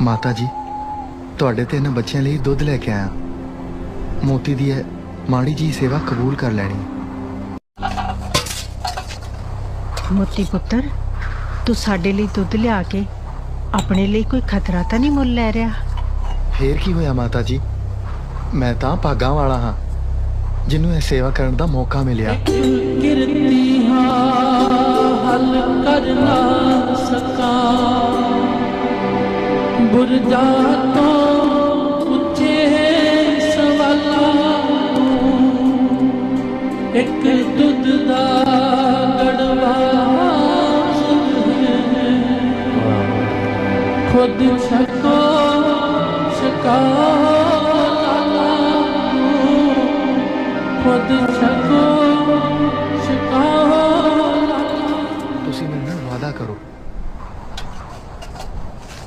ਮਾਤਾ ਜੀ ਤੁਹਾਡੇ ਤੇ ਇਹਨਾਂ ਬੱਚਿਆਂ ਲਈ ਦੁੱਧ ਲੈ ਕੇ ਆਇਆ। ਮੋਤੀ ਦੀ ਇਹ ਮਾੜੀ ਜੀ ਸੇਵਾ ਕਬੂਲ ਕਰ ਲੈਣੀ। ਮੋਤੀ ਪੁੱਤਰ ਤੂੰ ਸਾਡੇ ਲਈ ਦੁੱਧ ਲਿਆ ਕੇ ਆਪਣੇ ਲਈ ਕੋਈ ਖਤਰਾ ਤਾਂ ਨਹੀਂ ਮੁੱਲ ਲੈ ਰਿਹਾ? ਫੇਰ ਕੀ ਹੋਇਆ ਮਾਤਾ ਜੀ? ਮੈਂ ਤਾਂ ਭਾਗਾਂ ਵਾਲਾ ਹਾਂ ਜਿਹਨੂੰ ਇਹ ਸੇਵਾ ਕਰਨ ਦਾ ਮੌਕਾ ਮਿਲਿਆ। ਕਿਰਤੀ ਹਾਂ ਹੱਲ ਕਰ बुरजा तो पूछे सवाला एक दुध का गड़वा खुद छको छका खुद छको छका ਤੁਸੀਂ ਮੈਨੂੰ ਵਾਦਾ ਕਰੋ